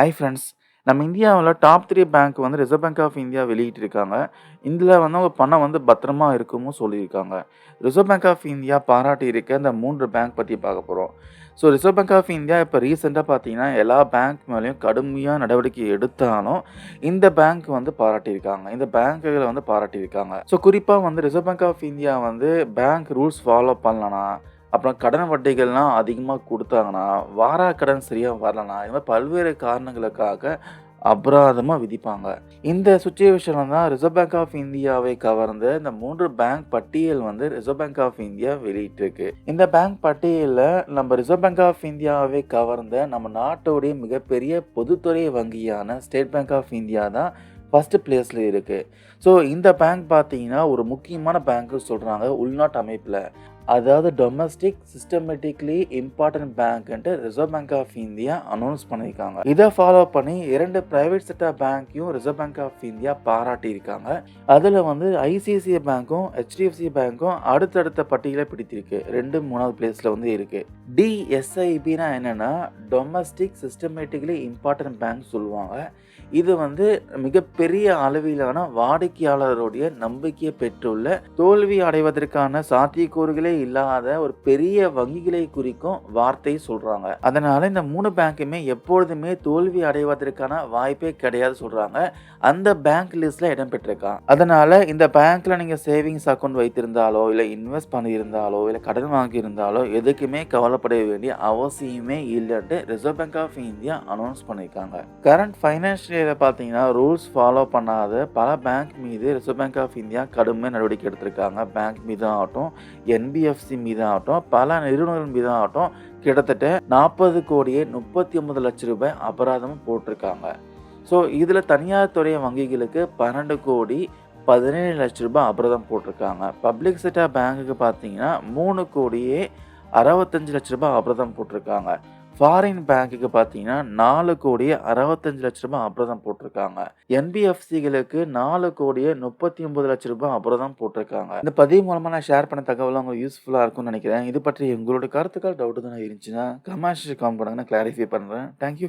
Hi friends. நம்ம இந்தியாவில் top three bank வந்து ரிசர்வ் பேங்க் ஆஃப் இந்தியா வெளியிட்டிருக்காங்க. இதில் வந்து அவங்க பணம் வந்து பத்திரமா இருக்கும்னு சொல்லியிருக்காங்க. ரிசர்வ் பேங்க் ஆஃப் இந்தியா பாராட்டியிருக்க இந்த மூன்று பேங்க் பற்றி பார்க்க போகிறோம் so reserve bank of India இப்போ ரீசெண்டாக பார்த்தீங்கன்னா, எல்லா பேங்க் மேலேயும் கடுமையாக நடவடிக்கை எடுத்தாலும், இந்த பேங்க் வந்து பாராட்டியிருக்காங்க. இந்த பேங்க்குகளை வந்து பாராட்டியிருக்காங்க. ஸோ குறிப்பாக வந்து ரிசர்வ் பேங்க் ஆஃப் இந்தியா வந்து பேங்க் ரூல்ஸ் ஃபாலோ பண்ணலனா, அப்புறம் கடன் வட்டிகள்லாம் அதிகமாக கொடுத்தாங்கன்னா வாரா கடன் சரியாக வரலனா, இந்த மாதிரி பல்வேறு காரணங்களுக்காக அபராதமாக விதிப்பாங்க. இந்த சுச்சுவேஷனில் தான் ரிசர்வ் பேங்க் ஆஃப் இந்தியாவை கவர்ந்த இந்த மூன்று பேங்க் பட்டியல் வந்து ரிசர்வ் பேங்க் ஆஃப் இந்தியா வெளியிட்டிருக்கு. இந்த பேங்க் பட்டியலில் நம்ம ரிசர்வ் பேங்க் ஆஃப் இந்தியாவை கவர்ந்த நம்ம நாட்டோடைய மிகப்பெரிய பொதுத்துறை வங்கியான ஸ்டேட் பேங்க் ஆஃப் இந்தியா தான் ஃபஸ்ட்டு பிளேஸில் இருக்குது ஸோ இந்த பேங்க் பார்த்தீங்கன்னா, ஒரு முக்கியமான பேங்க்கு சொல்கிறாங்க உள்நாட்டு அமைப்பில் அதாவது domestic systematically important பேங்க்ன்ட்டு reserve bank of India announce பண்ணியிருக்காங்க. இதை ஃபாலோ பண்ணி இரண்டு பிரைவேட் செக்டார் பேங்க்கையும் ரிசர்வ் பேங்க் ஆஃப் இந்தியா பாராட்டியிருக்காங்க. அதில் வந்து ஐசிஐசிஐ பேங்க்கும், ஹெச்டிஎஃப்சி பேங்க்கும் அடுத்தடுத்த பட்டியலை பிடித்திருக்கு. ரெண்டு மூணாவது பிளேஸில் வந்து இருக்குது டிஎஸ்ஐபினா என்னென்னா டொமஸ்டிக் சிஸ்டமேட்டிக்கலி இம்பார்ட்டன்ட் பேங்க் சொல்லுவாங்க. இது வந்து மிகப்பெரிய அளவிலான வாடிக்கையாளருடைய நம்பிக்கையை பெற்றுள்ள, தோல்வி அடைவதற்கான சாத்தியக்கூறுகளை இல்லாத ஒரு பெரிய வங்கிகளை குறிக்கும் வார்த்தை சொல்றாங்க. அதனால இந்த மூணு பேங்க்குமே எப்பொழுதுமே தோல்வி அடைவதற்கான வாய்ப்பே கிடையாது சொல்றாங்க. அந்த பேங்க் லிஸ்ட்ல இடம் பெற்றிருக்கான். அதனால இந்த பேங்க்ல நீங்க சேவிங்ஸ் அக்கௌண்ட் வைத்திருந்தாலோ, இல்ல இன்வெஸ்ட் பண்ணியிருந்தாலோ, இல்ல கடன் வாங்கியிருந்தாலோ எதுக்குமே கவலைப்பட வேண்டிய அவசியமே இல்லைன்ட்டு reserve bank of India announce பண்ணியிருக்காங்க. கரண்ட் ஃபைனான்ஷியல் பார்த்தீங்கன்னா, ரூல்ஸ் ஃபாலோ பண்ணாத பல பேங்க் மீது ரிசர்வ் பேங்க் ஆஃப் இந்தியா கடுமை நடவடிக்கை எடுத்திருக்காங்க. பேங்க் மீது ஆகட்டும், என்பி ஹெச்டிஎஃப்சி மீதாகட்டும் பல நிறுவனங்கள் மீதாகட்டும் கிட்டத்தட்ட 40 கோடியே 39 லட்ச ரூபாய் அபராதம் போட்டிருக்காங்க. ஸோ இதில் தனியார் துறை வங்கிகளுக்கு 12 கோடி 17 லட்ச ரூபாய் அபராதம் போட்டிருக்காங்க. பப்ளிக் செக்டர் பேங்க்குக்கு பார்த்தீங்கன்னா, மூணு கோடியே 65 லட்ச ரூபாய் அபராதம் போட்டிருக்காங்க. ஃபாரின் பேங்க்குக்கு பார்த்தீங்கன்னா, நாலு கோடியே 65 லட்ச ரூபாய் அபராதம் போட்டிருக்காங்க. என்பிஎஃப்சிகளுக்கு நாலு கோடியே 39 லட்ச ரூபாய் அபராதம் போட்டிருக்காங்க. இந்த பதிவு மூலமாக நான் ஷேர் பண்ண தகவல் உங்களுக்கு யூஸ்ஃபுல்லாக இருக்கும்னு நினைக்கிறேன். இது பற்றி உங்களோட கருத்துக்கள், டவுட் தான் இருந்துச்சுன்னா கமெண்ட் செக்ஷன்ல பண்ணுங்க. நான் கிளாரிஃபை பண்ணுறேன் தேங்க் யூ